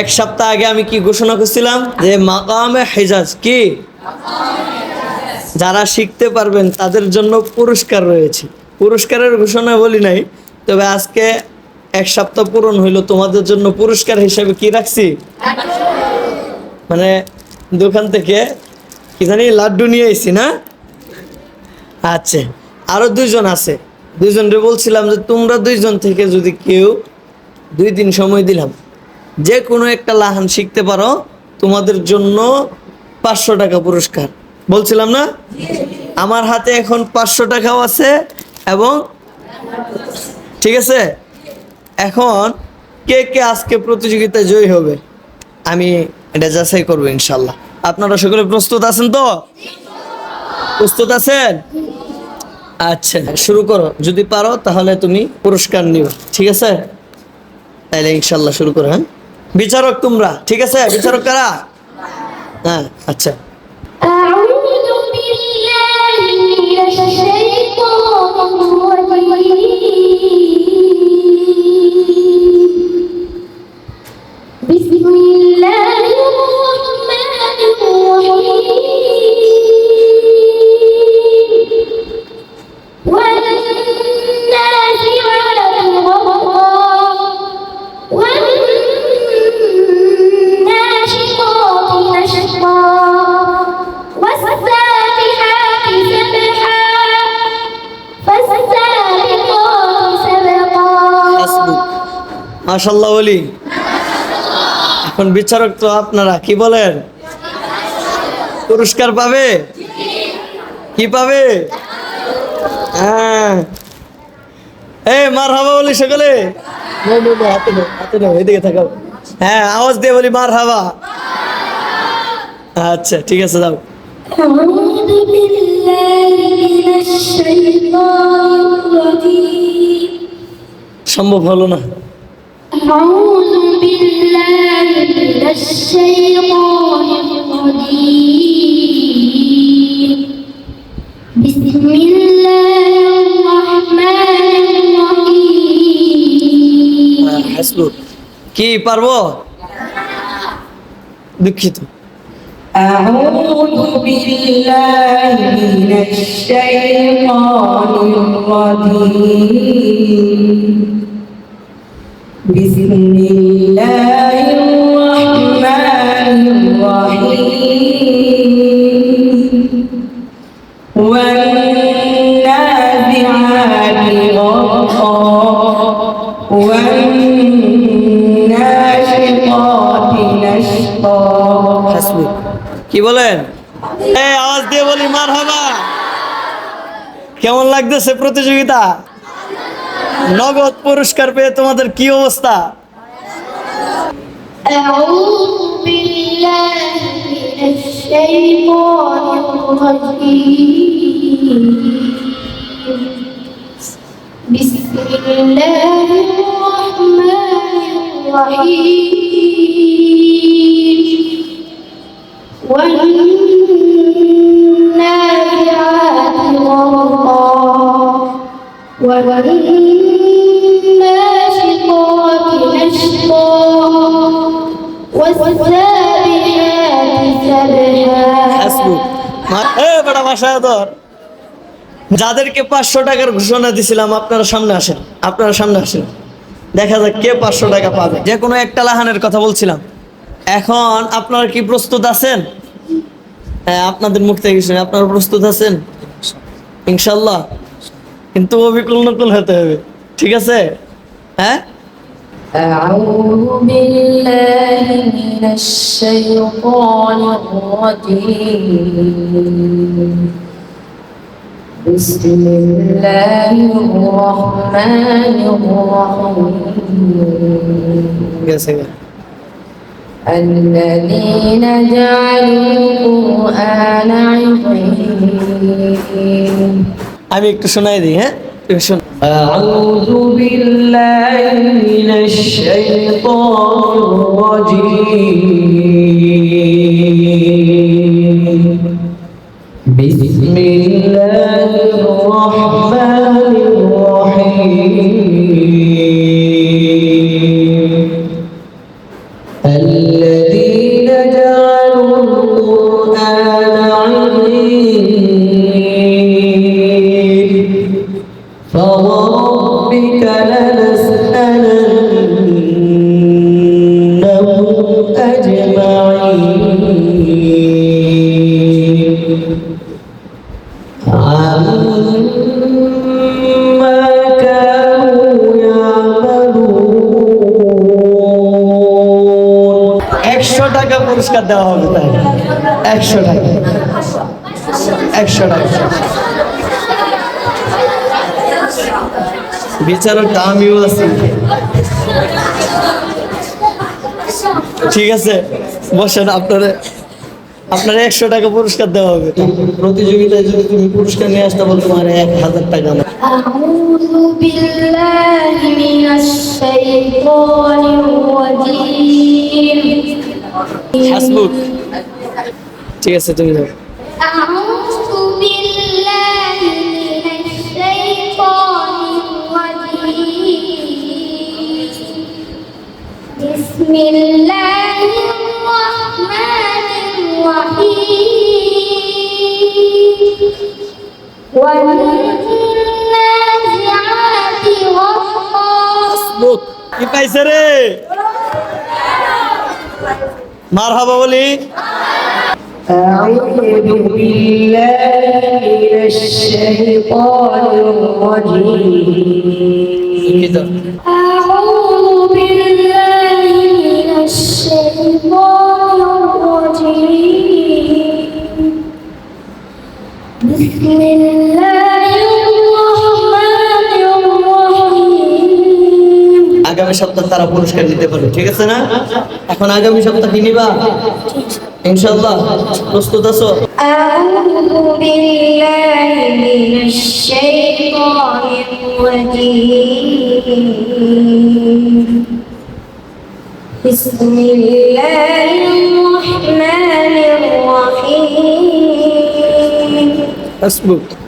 এক সপ্তাহ আগে আমি কি ঘোষণা করছিলাম যে মাকামে হেজাজ কি? যারা শিখতে পারবেন তাদের জন্য পুরস্কার রয়েছে। পুরস্কারের ঘোষণা বলি নাই, তবে আজকে এক সপ্তাহ পূরণ হইল। তোমাদের জন্য পুরস্কার হিসেবে কি রাখছি? মানে দোকান থেকে কি জানি লাড্ডু নিয়ে এসেছি না? আচ্ছা আরও দুইজন আছে। দুইজনরে বলছিলাম যে তোমরা দুইজন থেকে যদি কেউ দুই দিন সময় দিলাম যে কোনো একটা লাহান শিখতে পারো, তোমাদের জন্য পাঁচশো টাকা পুরস্কার। বলছিলাম না? আমার হাতে এখন পাঁচশো টাকাও আছে এবং ঠিক আছে? এখন কে কে আজকে প্রতিযোগিতায় জয়ী হবে? আমি এটা যাচাই করব ইনশাল্লাহ। আপনারা সকলে প্রস্তুত আছেন তো? প্রস্তুত আছেন? আচ্ছা শুরু করো। যদি পারো তাহলে তুমি পুরস্কার নিও। ঠিক আছে? তাহলে ইনশাল্লাহ শুরু করো হ্যাঁ? বিচারক তোমরা ঠিক আছে বিচারক কারা হ্যাঁ আচ্ছা أعوذ بالله من الشيطان الرجيم মাসাল্লাহ বলি এখন বিচারক তো আপনারা কি বলেন? পুরস্কার পাবে? কি পাবে? হ্যাঁ। এই মার হাবা বলি সকলে হাতে নেই হাতে নেই হ্যাঁ আওয়াজ দিয়ে বলি মার হাবা আচ্ছা ঠিক আছে যাও। সম্ভব হলো না। أعوذ بالله من الشيطان الرجيم بسم الله الرحمن الرحيم হ্যাঁ, হাসবুক কি পারবো দুঃখিত أعوذ بالله من الشيطان الرجيم بسم الله الرحمن الرحيم والنازعات غرقا والناشطات نشطا হাসবুক কি বলেন এই আওয়াজ দিয়ে বলি মার হাবা কেমন লাগতেছে প্রতিযোগিতা নগদ পুরস্কার পেয়ে তোমাদের কি অবস্থা أعوذ بالله من الشيطان الرجيم بسم الله الرحمن الرحيم والنازعات غرقا والناشطات এ বড় বাসায় তোর যাদেরকে পাঁচশো টাকার ঘোষণা দিছিলাম, আপনারা সামনে আসেন, আপনারা সামনে আসেন। দেখা যাক কে পাঁচশো টাকা পাবে। যে কোনো একটা লাহানের কথা বলছিলাম। এখন আপনারা কি প্রস্তুত আছেন? হ্যাঁ আপনাদের মুখ থেকে শুনে আপনারা প্রস্তুত আছেন? ইনশাল্লাহ। কিন্তু অবিকুল নকুল হতে হবে। ঠিক আছে? হ্যাঁ? أعوذ بالله من الشيطان الرجيم بسم الله الرحمن الرحيم গেছে গে। الذين جعلوا القرآن عظيم আমি একটু শোনাই দিই হ্যাঁ তুমি শোন أعوذ بالله من الشيطان الرجيم. بسم الله الرحمن الرحيم. الذين جعلوا القرآن عظيم একশো টাকা পুরস্কার দেওয়া হবে তাই একশো টাকা। একশো টাকা। বিচারক ঠিক আছে, বসেন আপনারা। আপনারা একশো টাকা পুরস্কার দেওয়া হবে প্রতিযোগিতায় যদি তুমি পুরস্কার নিয়ে আসতে বল তোমার এক হাজার টাকা না أعوذ بالله من الشيطان الرجيم হাসবুক ঠিক আছে তুমি যাও أعوذ بالله من الشيطان الرجيم بسم الله الرحمن কি পাইছে রে মার হাবা বলি أعوذ بالله من الشيطان الرجيم আগামী সপ্তাহ তারা পুরস্কার দিতে পারে ঠিক আছে না? এখন আগামী সপ্তাহ কি নিবা? ইনশাআল্লাহ প্রস্তুত আছো? আউযু বিল্লাহি Let's move.